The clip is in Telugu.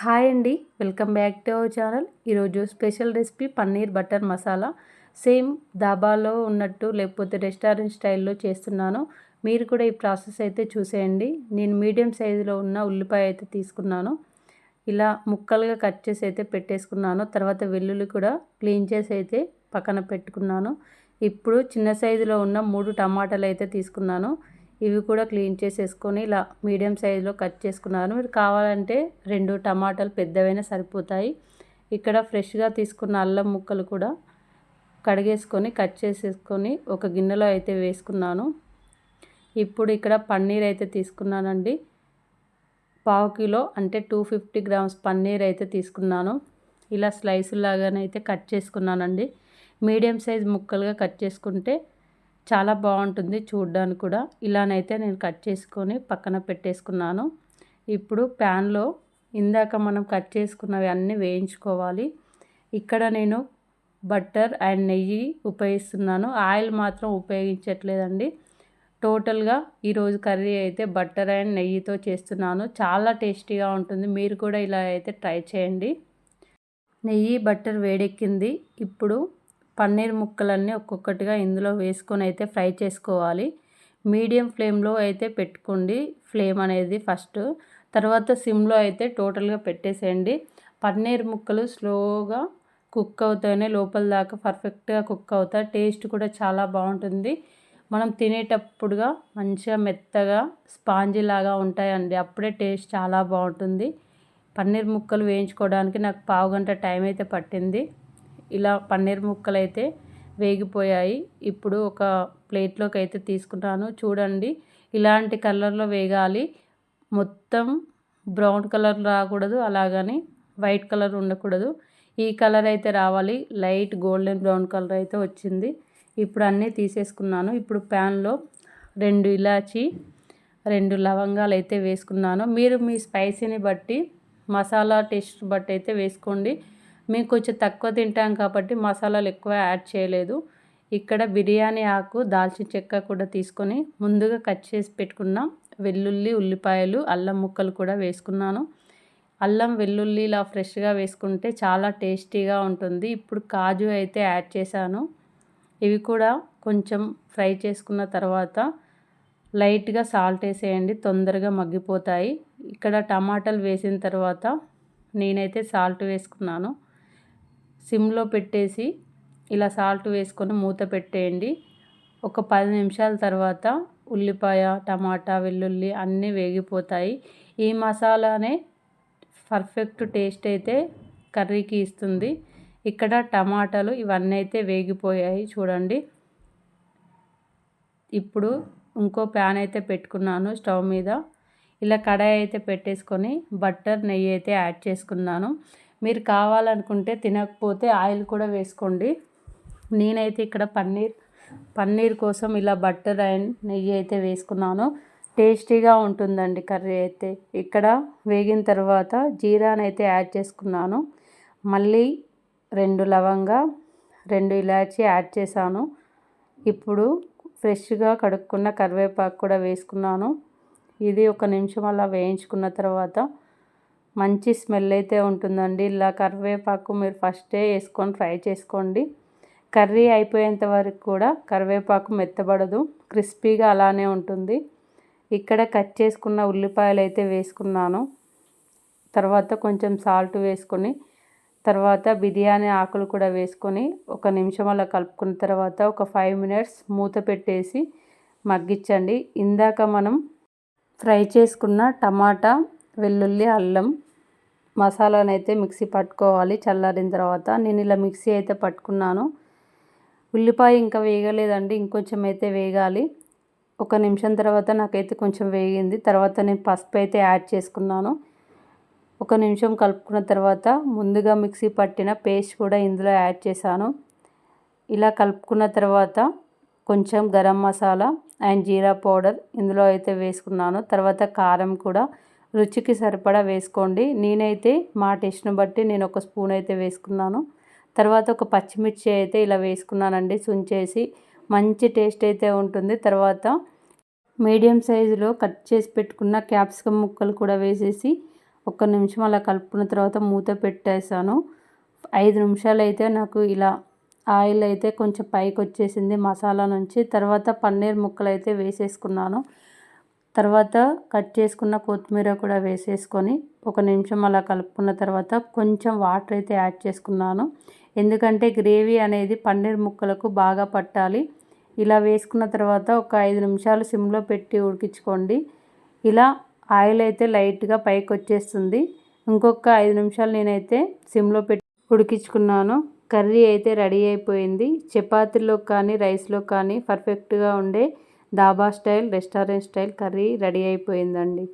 హాయ్ అండి. Welcome back to our channel. ఈరోజు special recipe paneer butter masala. Same దాబాలో ఉన్నట్టు లేకపోతే రెస్టారెంట్ స్టైల్లో చేస్తున్నాను. మీరు కూడా ఈ ప్రాసెస్ అయితే చూసేయండి. నేను మీడియం సైజులో ఉన్న ఉల్లిపాయ అయితే తీసుకున్నాను. ఇలా ముక్కలుగా కట్ చేసి అయితే పెట్టేసుకున్నాను. తర్వాత వెల్లుల్లి కూడా క్లీన్ చేసి అయితే పక్కన పెట్టుకున్నాను. ఇప్పుడు చిన్న సైజులో ఉన్న మూడు టమాటాలు అయితే తీసుకున్నాను. ఇవి కూడా క్లీన్ చేసేసుకొని ఇలా మీడియం సైజులో కట్ చేసుకున్నాను. మీరు కావాలంటే రెండు టమాటాలు పెద్దవైనా సరిపోతాయి. ఇక్కడ ఫ్రెష్గా తీసుకున్న అల్లం ముక్కలు కూడా కడిగేసుకొని కట్ చేసేసుకొని ఒక గిన్నెలో అయితే వేసుకున్నాను. ఇప్పుడు ఇక్కడ పన్నీర్ అయితే తీసుకున్నానండి. పావు కిలో అంటే టూ ఫిఫ్టీ గ్రామ్స్ పన్నీర్ అయితే తీసుకున్నాను. ఇలా స్లైసులాగానైతే కట్ చేసుకున్నానండి. మీడియం సైజ్ ముక్కలుగా కట్ చేసుకుంటే చాలా బాగుంటుంది చూడడానికి కూడా. ఇలానైతే నేను కట్ చేసుకొని పక్కన పెట్టేసుకున్నాను. ఇప్పుడు ప్యాన్లో ఇందాక మనం కట్ చేసుకున్నవి అన్నీ వేయించుకోవాలి. ఇక్కడ నేను బట్టర్ అండ్ నెయ్యి ఉపయోగిస్తున్నాను. ఆయిల్ మాత్రం ఉపయోగించట్లేదండి. టోటల్గా ఈరోజు కర్రీ అయితే బట్టర్ అండ్ నెయ్యితో చేస్తున్నాను. చాలా టేస్టీగా ఉంటుంది. మీరు కూడా ఇలా అయితే ట్రై చేయండి. నెయ్యి బట్టర్ వేడెక్కింది. ఇప్పుడు పన్నీర్ ముక్కలన్నీ ఒక్కొక్కటిగా ఇందులో వేసుకొని అయితే ఫ్రై చేసుకోవాలి. మీడియం ఫ్లేమ్లో అయితే పెట్టుకోండి. ఫ్లేమ్ అనేది ఫస్ట్. తర్వాత సిమ్లో అయితే టోటల్గా పెట్టేసేయండి. పన్నీర్ ముక్కలు స్లోగా కుక్ అవుతాయనే లోపల దాకా పర్ఫెక్ట్గా కుక్ అవుతాయి. టేస్ట్ కూడా చాలా బాగుంటుంది. మనం తినేటప్పుడుగా మంచిగా మెత్తగా స్పాంజీ లాగా ఉంటాయండి. అప్పుడే టేస్ట్ చాలా బాగుంటుంది. పన్నీర్ ముక్కలు వేయించుకోవడానికి నాకు పావు గంట టైం అయితే పట్టింది. ఇలా పన్నీర్ ముక్కలు అయితే వేగిపోయాయి. ఇప్పుడు ఒక ప్లేట్లోకి అయితే తీసుకుంటాను. చూడండి ఇలాంటి కలర్లో వేగాలి. మొత్తం బ్రౌన్ కలర్ రాకూడదు అలాగని వైట్ కలర్ ఉండకూడదు. ఈ కలర్ అయితే రావాలి. లైట్ గోల్డెన్ బ్రౌన్ కలర్ అయితే వచ్చింది. ఇప్పుడు అన్నీ తీసేసుకున్నాను. ఇప్పుడు ప్యాన్లో రెండు ఇలాచి రెండు లవంగాలు అయితే వేసుకున్నాను. మీరు మీ స్పైసీని బట్టి మసాలా టేస్ట్ బట్టి అయితే వేసుకోండి. మేము కొంచెం తక్కువ తింటాం కాబట్టి మసాలాలు ఎక్కువ యాడ్ చేయలేదు. ఇక్కడ బిర్యానీ ఆకు దాల్చిన చెక్క కూడా తీసుకొని ముందుగా కట్ చేసి పెట్టుకున్న వెల్లుల్లి ఉల్లిపాయలు అల్లం ముక్కలు కూడా వేసుకున్నాను. అల్లం వెల్లుల్లి ఇలా ఫ్రెష్గా వేసుకుంటే చాలా టేస్టీగా ఉంటుంది. ఇప్పుడు కాజు అయితే యాడ్ చేశాను. ఇవి కూడా కొంచెం ఫ్రై చేసుకున్న తర్వాత లైట్గా సాల్ట్ వేసేయండి తొందరగా మగ్గిపోతాయి. ఇక్కడ టమాటాలు వేసిన తర్వాత నేనైతే సాల్ట్ వేసుకున్నాను. సిమ్లో పెట్టేసి ఇలా సాల్ట్ వేసుకొని మూత పెట్టేయండి. ఒక పది నిమిషాల తర్వాత ఉల్లిపాయ టమాటా వెల్లుల్లి అన్నీ వేగిపోతాయి. ఈ మసాలానే పర్ఫెక్ట్ టేస్ట్ అయితే కర్రీకి ఇస్తుంది. ఇక్కడ టమాటాలు ఇవన్నీ అయితే వేగిపోయాయి చూడండి. ఇప్పుడు ఇంకో ప్యాన్ అయితే పెట్టుకున్నాను స్టవ్ మీద. ఇలా కడాయి అయితే పెట్టేసుకొని బట్టర్ నెయ్యి అయితే యాడ్ చేసుకున్నాను. మీరు కావాలనుకుంటే తినకపోతే ఆయిల్ కూడా వేసుకోండి. నేనైతే ఇక్కడ పన్నీర్ పన్నీర్ కోసం ఇలా బట్టర్ అండ్ నెయ్యి అయితే వేసుకున్నాను. టేస్టీగా ఉంటుందండి కర్రీ అయితే. ఇక్కడ వేగిన తర్వాత జీరానైతే యాడ్ చేసుకున్నాను. మళ్ళీ రెండు లవంగా రెండు ఇలాచి యాడ్ చేశాను. ఇప్పుడు ఫ్రెష్గా కడుక్కున్న కరివేపాకు కూడా వేసుకున్నాను. ఇది ఒక నిమిషం అలా వేయించుకున్న తర్వాత మంచి స్మెల్ అయితే ఉంటుందండి. ఇలా కరివేపాకు మీరు ఫస్టే వేసుకొని ఫ్రై చేసుకోండి. కర్రీ అయిపోయేంత వరకు కూడా కరివేపాకు మెత్తబడదు. క్రిస్పీగా అలానే ఉంటుంది. ఇక్కడ కట్ చేసుకున్న ఉల్లిపాయలు అయితే వేసుకున్నాను. తర్వాత కొంచెం సాల్ట్ వేసుకొని తర్వాత బిర్యానీ ఆకులు కూడా వేసుకొని ఒక నిమిషం అలా కలుపుకున్న తర్వాత ఒక ఫైవ్ మినిట్స్ మూత పెట్టేసి మగ్గించండి. ఇందాక మనం ఫ్రై చేసుకున్న టమాటా వెల్లుల్లి అల్లం మసాలాను అయితే మిక్సీ పట్టుకోవాలి చల్లారిన తర్వాత. నేను ఇలా మిక్సీ అయితే పట్టుకున్నాను. ఉల్లిపాయ ఇంకా వేగలేదండి ఇంకొంచెం అయితే వేగాలి. ఒక నిమిషం తర్వాత నాకైతే కొంచెం వేగింది. తర్వాత నేను పసుపు అయితే యాడ్ చేసుకున్నాను. ఒక నిమిషం కలుపుకున్న తర్వాత ముందుగా మిక్సీ పట్టిన పేస్ట్ కూడా ఇందులో యాడ్ చేశాను. ఇలా కలుపుకున్న తర్వాత కొంచెం గరం మసాలా అండ్ జీరా పౌడర్ ఇందులో అయితే వేసుకున్నాను. తర్వాత కారం కూడా రుచికి సరిపడా వేసుకోండి. నేనైతే మా టేస్ట్ని బట్టి నేను ఒక స్పూన్ అయితే వేసుకున్నాను. తర్వాత ఒక పచ్చిమిర్చి అయితే ఇలా వేసుకున్నానండి సుంచేసి మంచి టేస్ట్ అయితే ఉంటుంది. తర్వాత మీడియం సైజులో కట్ చేసి పెట్టుకున్న క్యాప్సికమ్ ముక్కలు కూడా వేసేసి ఒక్క నిమిషం అలా కలుపుకున్న తర్వాత మూత పెట్టేశాను. ఐదు నిమిషాలు అయితే నాకు ఇలా ఆయిల్ అయితే కొంచెం పైకి వచ్చేసింది మసాలా నుంచి. తర్వాత పన్నీర్ ముక్కలు అయితే వేసేసుకున్నాను. తర్వాత కట్ చేసుకున్న కొత్తిమీర కూడా వేసేసుకొని ఒక నిమిషం అలా కలుపుకున్న తర్వాత కొంచెం వాటర్ అయితే యాడ్ చేసుకున్నాను. ఎందుకంటే గ్రేవీ అనేది పన్నీర్ ముక్కలకు బాగా పట్టాలి. ఇలా వేసుకున్న తర్వాత ఒక ఐదు నిమిషాలు సిమ్లో పెట్టి ఉడికించుకోండి. ఇలా ఆయిల్ అయితే లైట్గా పైకి వచ్చేస్తుంది. ఇంకొక ఐదు నిమిషాలు నేనైతే సిమ్లో పెట్టి ఉడికించుకున్నాను. కర్రీ అయితే రెడీ అయిపోయింది. చపాతీలో కానీ రైస్లో కానీ పర్ఫెక్ట్గా ఉండే dhaba style restaurant style curry ready అయిపోయిందండి.